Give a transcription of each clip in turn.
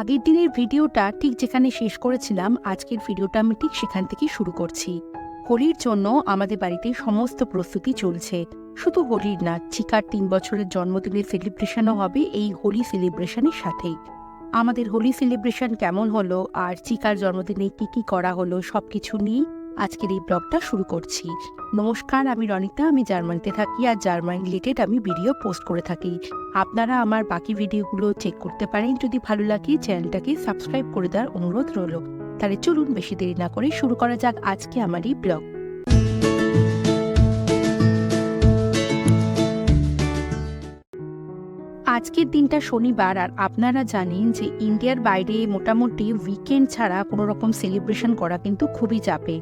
আগের দিনের ভিডিওটা ঠিক যেখানে শেষ করেছিলাম, আজকের ভিডিওটা আমি ঠিক সেখান থেকে শুরু করছি। হোলির জন্য আমাদের বাড়িতে সমস্ত প্রস্তুতি চলছে। শুধু হোলির না চিকার তিন বছরের জন্মদিনের সেলিব্রেশনও হবে এই হোলি সেলিব্রেশনের সাথেই আমাদের হোলি সেলিব্রেশন কেমন হলো আর চিকার জন্মদিনে কী কী করা হলো সব কিছু নিয়ে আজকের এই ব্লগটা শুরু করছি। নমস্কার, আমি রনিতা, আমি জার্মানিতে থাকি আর জার্মান রিলেটেড আমি ভিডিও পোস্ট করে থাকি। আপনারা আমার বাকি ভিডিওগুলো চেক করতে পারেন। যদি ভালো লাগে চ্যানেলটাকে সাবস্ক্রাইব করে দেওয়ার অনুরোধ রইল। তাহলে চলুন বেশি দেরি না করে শুরু করা যাক আজকে আমার এই ব্লগ আজকের দিনটা শনিবার আর আপনারা জানেন যে ইন্ডিয়ার বাইরে মোটামুটি উইকেন্ড ছাড়া কোনো রকম সেলিব্রেশন করা কিন্তু খুবই চাপে।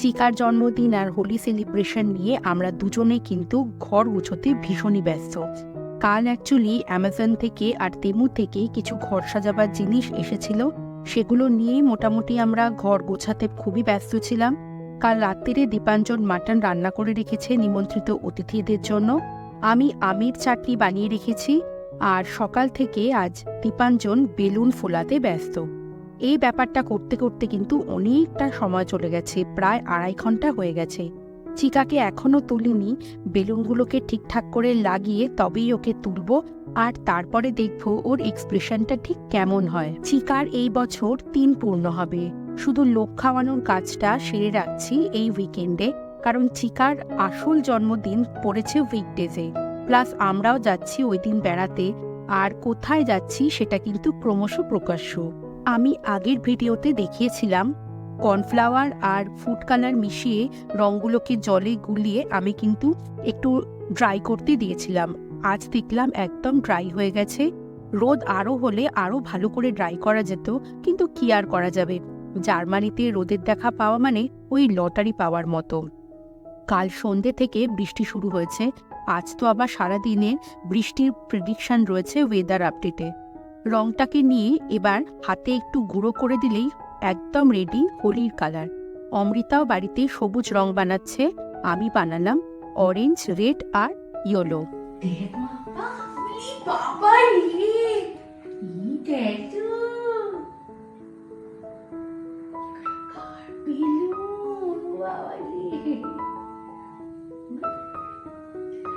চিকার জন্মদিন আর হোলি সেলিব্রেশন নিয়ে আমরা দুজনে কিন্তু ঘর গুছোতে ভীষণই ব্যস্ত। কাল অ্যাকচুয়ালি অ্যামাজন থেকে আর তেমু থেকে কিছু ঘর সাজাবার জিনিস এসেছিল, সেগুলো নিয়েই মোটামুটি আমরা ঘর গোছাতে খুবই ব্যস্ত ছিলাম। কাল রাত্রিরে দীপাঞ্জন মাটন রান্না করে রেখেছে নিমন্ত্রিত অতিথিদের জন্য। আমি আমির চাটনি বানিয়ে রেখেছি, আর সকাল থেকে আজ দীপাঞ্জন বেলুন ফোলাতে ব্যস্ত। এই ব্যাপারটা করতে করতে কিন্তু অনেকটা সময় চলে গেছে, প্রায় আড়াই ঘণ্টা হয়ে গেছে। চিকাকে এখনও তুলিনি, বেলুনগুলোকে ঠিকঠাক করে লাগিয়ে তবেই ওকে তুলব আর তারপরে দেখব ওর এক্সপ্রেশনটা ঠিক কেমন হয়। চিকার এই বছর তিন পূর্ণ হবে। শুধু লোক খাওয়ানোর কাজটা সেরে রাখছি এই উইকেন্ডে কারণ চিকার আসল জন্মদিন পড়েছে উইকডেজে প্লাস আমরাও যাচ্ছি ওই দিন বেড়াতে, আর কোথায় যাচ্ছি সেটা কিন্তু ক্রমশ প্রকাশ্য। আমি আগের ভিডিওতে দেখিয়েছিলাম, কর্নফ্লাওয়ার আর ফুড কালার মিশিয়ে রঙগুলোকে জলে গুলিয়ে আমি কিন্তু একটু ড্রাই করতে দিয়েছিলাম। আজ দেখলাম একদম ড্রাই হয়ে গেছে। রোদ আরও হলে আরও ভালো করে ড্রাই করা যেত, কিন্তু কি আর করা যাবে? জার্মানিতে রোদের দেখা পাওয়া মানে ওই লটারি পাওয়ার মতো। কাল সন্ধে থেকে বৃষ্টি শুরু হয়েছে। আজ তো আবার সারাদিনে বৃষ্টির প্রেডিকশন রয়েছে ওয়েদার আপডেটে রংটাকে নিয়ে এবার হাতে একটু গুঁড়ো করে দিলেই একদম রেডি হোলির কালার অমৃতাও বাড়িতে সবুজ রং বানাচ্ছে, আমি বানালাম অরেঞ্জ রেড আর ইয়েলো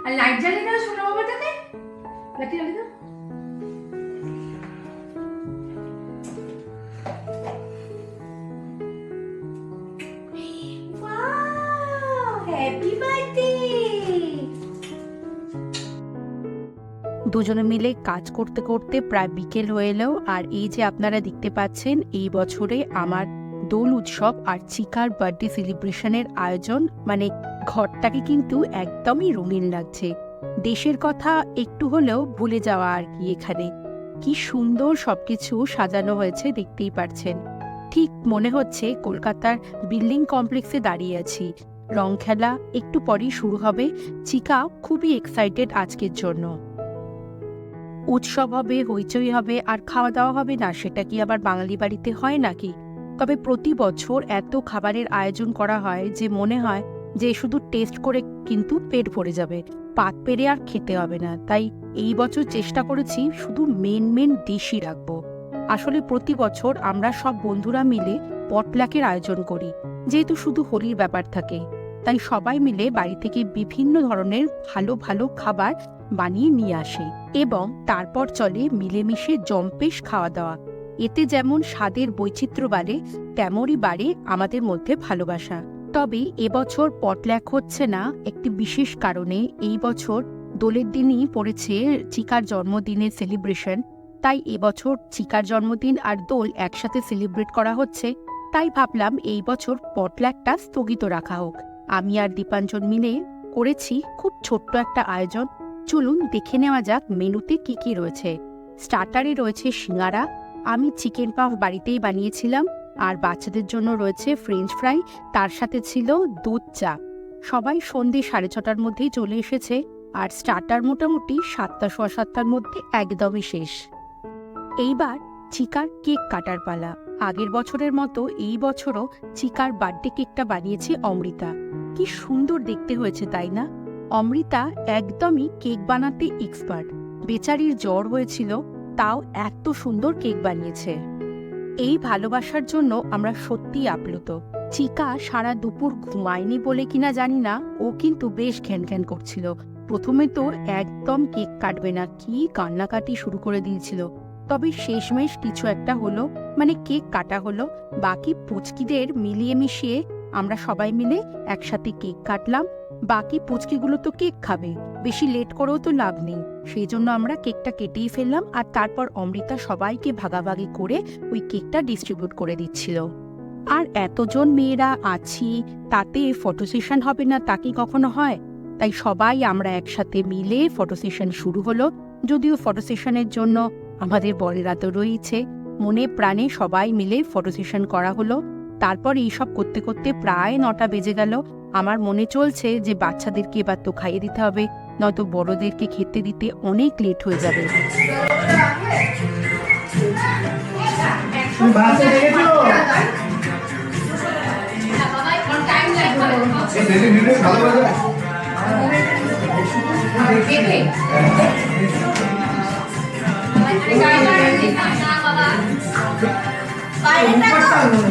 আর লাইট জ্বালিয়ে দাও সোনা বাবাটাকে। লাইট জ্বালিয়ে দাও। দুজনে মিলে কাজ করতে করতে প্রায় বিকেল হয়ে এলো, আর এই যে আপনারা দেখতে পাচ্ছেন, এই বছরে আমার দোল উৎসব আর চিকার বার্থডে সেলিব্রেশনের আয়োজন মানে ঘরটাকে কিন্তু একদমই রঙিন লাগছে। দেশের কথা একটু হলেও ভুলে যাওয়া আর কি এখানে। কি সুন্দর সবকিছু সাজানো হয়েছে, দেখতেই পারছেন। ঠিক মনে হচ্ছে কলকাতার বিল্ডিং কমপ্লেক্সে দাঁড়িয়ে আছি। রং খেলা একটু পরেই শুরু হবে। চিকা খুবই এক্সাইটেড আজকের জন্য। উৎসব হবে, হইচই হবে, আর খাওয়া দাওয়া হবে না, সেটা কি আবার বাঙালি বাড়িতে হয় নাকি? তবে প্রতি বছর এত খাবারের আয়োজন করা হয় যে মনে হয় যে শুধু টেস্ট করে কিন্তু পেট ভরে যাবে। পাত পেরে আর খেতে হবে না। তাই এই বছর চেষ্টা করেছি শুধু মেন মেন ডিশই রাখব। আসলে প্রতি বছর আমরা সব বন্ধুরা মিলে পটলাকের আয়োজন করি। যেহেতু শুধু হোলির ব্যাপার থাকে। তাই সবাই মিলে বাড়ি থেকে বিভিন্ন ধরনের ভালো ভালো খাবার বানিয়ে নিয়ে আসে এবং তারপর চলে মিলেমিশে জম্পেশ খাওয়া দাওয়া এতে যেমন স্বাদের বৈচিত্র্য বাড়ে, তেমনই বাড়ে আমাদের মধ্যে ভালোবাসা। তবে এবছর পটল্যাক হচ্ছে না একটি বিশেষ কারণে। এই বছর দোলের দিনই পড়েছে চিকার জন্মদিনের সেলিব্রেশন। তাই এবছর চিকার জন্মদিন আর দোল একসাথে সেলিব্রেট করা হচ্ছে। তাই ভাবলাম এই বছর পটল্যাকটা স্থগিত রাখা হোক। আমি আর দীপাঞ্জন মিলে করেছি খুব ছোট্ট একটা আয়োজন। চলুন দেখে নেওয়া যাক মেনুতে কি কি রয়েছে। স্টার্টারে রয়েছে সিঙ্গারা, আমি চিকেন পাফ বাড়িতেই বানিয়েছিলাম, আর বাচ্চাদের জন্য রয়েছে ফ্রেঞ্চ ফ্রাই, তার সাথে ছিল দুধ চা। সবাই সন্ধে সাড়ে ছটার মধ্যেই চলে এসেছে, আর স্টার্টার মোটামুটি সাতটা, সোয়া সাতটার মধ্যে একদমই শেষ। এইবার চিকার কেক কাটার পালা। আগের বছরের মতো এই বছরও চিকার বার্থডে কেকটা বানিয়েছে অমৃতা। কি সুন্দর দেখতে হয়েছে, তাই না? অমৃতা একদমই কেক বানাতে এক্সপার্ট বেচারির জ্বর হয়েছিল, তাও এত সুন্দর কেক বানিয়েছে। এই ভালোবাসার জন্য আমরা সত্যিই আপ্লুত। চিকা সারা দুপুর ঘুমায়নি বলে কিনা জানি না, ও কিন্তু বেশ ঘ্যান ঘ্যান করছিল। প্রথমে তো একদম কেক কাটবে না, কি কান্নাকাটি শুরু করে দিয়েছিল। তবে শেষমেশ কিছু একটা হলো মানে কেক কাটা হলো, বাকি পুচকিদের মিলিয়ে মিশিয়ে আমরা সবাই মিলে একসাথে কেক কাটলাম বাকি পুচকিগুলো তো কেক খাবে। বেশি লেট করেও তো লাভ নেই। সেই জন্য আমরা কেকটা কেটেই ফেললাম আর তারপর অমৃতা সবাইকে ভাগাভাগি করে ওই কেকটা ডিস্ট্রিবিউট করে দিচ্ছিল। আর এতজন মেয়েরা আছি, তাতে ফটো সেশন হবে না তা কি কখনো হয়? তাই সবাই আমরা একসাথে মিলে ফটো সেশন শুরু হলো। যদিও ফটো সেশনের জন্য আমাদের বরেরা তো রয়েছে। মনে প্রাণে সবাই মিলে ফটো সেশন করা হলো। তারপর এইসব করতে করতে প্রায় নটা বেজে গেল। আমার মনে চলছে যে বাচ্চাদেরকে এবার তো খাইয়ে দিতে হবে নয়তো বড়দেরকে খেতে দিতে অনেক লেট হয়ে যাবে। ভালো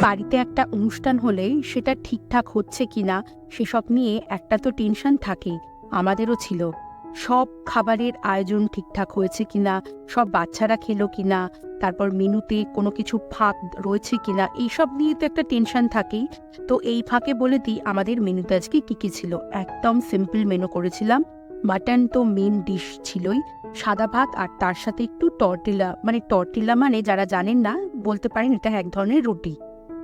বাড়িতে একটা অনুষ্ঠান হলে সেটা ঠিকঠাক হচ্ছে কিনা, সেসব নিয়ে একটা তো টেনশন থাকেই আমাদেরও ছিল। সব খাবারের আয়োজন ঠিকঠাক হয়েছে কিনা, সব বাচ্চারা খেলো কিনা, তারপর মেনুতে কোনো কিছু ফাঁক রয়েছে কিনা, এইসব নিয়ে তো একটা টেনশন থাকেই। তো এই ফাঁকে বলে দিই, আমাদের মেনুতে আজকে কী কী ছিল? একদম সিম্পল মেনু করেছিলাম। মাটন তো মেন ডিশ ছিলই। সাদা ভাত আর তার সাথে একটু টর্টিলা মানে টর্টিলা মানে যারা জানেন না, বলতে পারেন এটা এক ধরনের রুটি।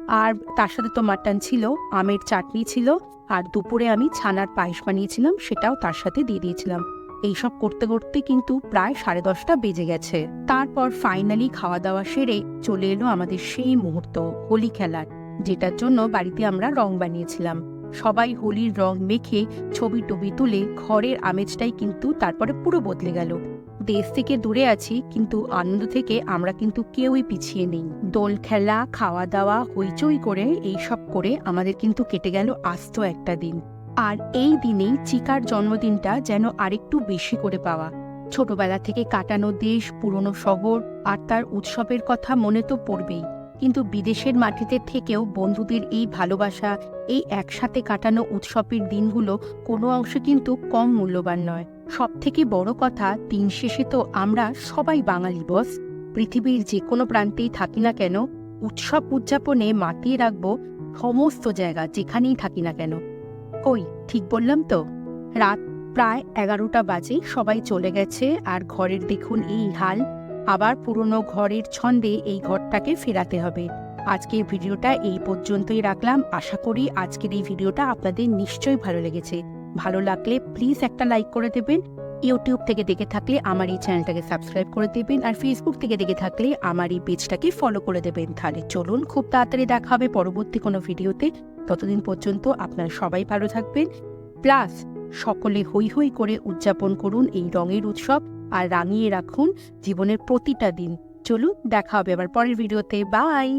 আর তার সাথে তো মাটন ছিল, আমের চাটনি ছিল, আর দুপুরে আমি ছানার পায়েস বানিয়েছিলাম, সেটাও তার সাথে দিয়ে দিয়েছিলাম। এইসব করতে করতে কিন্তু প্রায় সাড়ে দশটা বেজে গেছে। তারপর ফাইনালি খাওয়া দাওয়া সেরে চলে এলো আমাদের সেই মুহূর্ত, হোলি খেলার, যেটার জন্য বাড়িতে আমরা রং বানিয়েছিলাম। সবাই হোলির রং মেখে ছবি টবি তুলে ঘরের আমেজটাই কিন্তু তারপরে পুরো বদলে গেল। দেশ থেকে দূরে আছি, কিন্তু আনন্দ থেকে আমরা কিন্তু কেউই পিছিয়ে নেই। দোল খেলা খাওয়া দাওয়া হইচই করে এইসব করে আমাদের কিন্তু কেটে গেল আস্ত একটা দিন। আর এই দিনেই চিকার জন্মদিনটা যেন আরেকটু বেশি করে পাওয়া। ছোটবেলা থেকে কাটানো দেশ, পুরনো শহর আর তার উৎসবের কথা মনে তো পড়বেই। কিন্তু বিদেশের মাটিতে থেকেও বন্ধুদের এই ভালোবাসা, এই একসাথে কাটানো উৎসবের দিনগুলো কোনো অংশে কিন্তু কম মূল্যবান নয়। সব থেকে বড় কথা, দিন শেষে তো আমরা সবাই বাঙালি, বস। পৃথিবীর যে কোনো প্রান্তেই থাকি না কেন, উৎসব উদযাপনে মাতিয়ে রাখব সমস্ত জায়গা যেখানেই থাকি না কেন। কই, ঠিক বললাম তো? রাত প্রায় এগারোটা বাজে, সবাই চলে গেছে, আর ঘরের দেখুন এই হাল। আবার পুরনো ঘরের ছন্দে এই ঘরটাকে ফেরাতে হবে। আজকের ভিডিওটা এই পর্যন্তই রাখলাম। আশা করি আজকের এই ভিডিওটা আপনাদের নিশ্চয়ই ভালো লেগেছে। ভালো লাগলে প্লিজ একটা লাইক করে দেবেন। ইউটিউব থেকে দেখে থাকলে আমার এই চ্যানেলটাকে সাবস্ক্রাইব করে দেবেন। আর ফেসবুক থেকে দেখে থাকলে আমার এই পেজটাকে ফলো করে দেবেন। তাহলে চলুন খুব তাড়াতাড়ি দেখা হবে পরবর্তী কোনো ভিডিওতে। ততদিন পর্যন্ত আপনারা সবাই ভালো থাকবেন। প্লাস সকলে হই হই করে উদযাপন করুন এই রঙের উৎসব। আর রাঙিয়ে রাখুন জীবনের প্রতিটা দিন। চলুন দেখা হবে আবার পরের ভিডিওতে। বাই!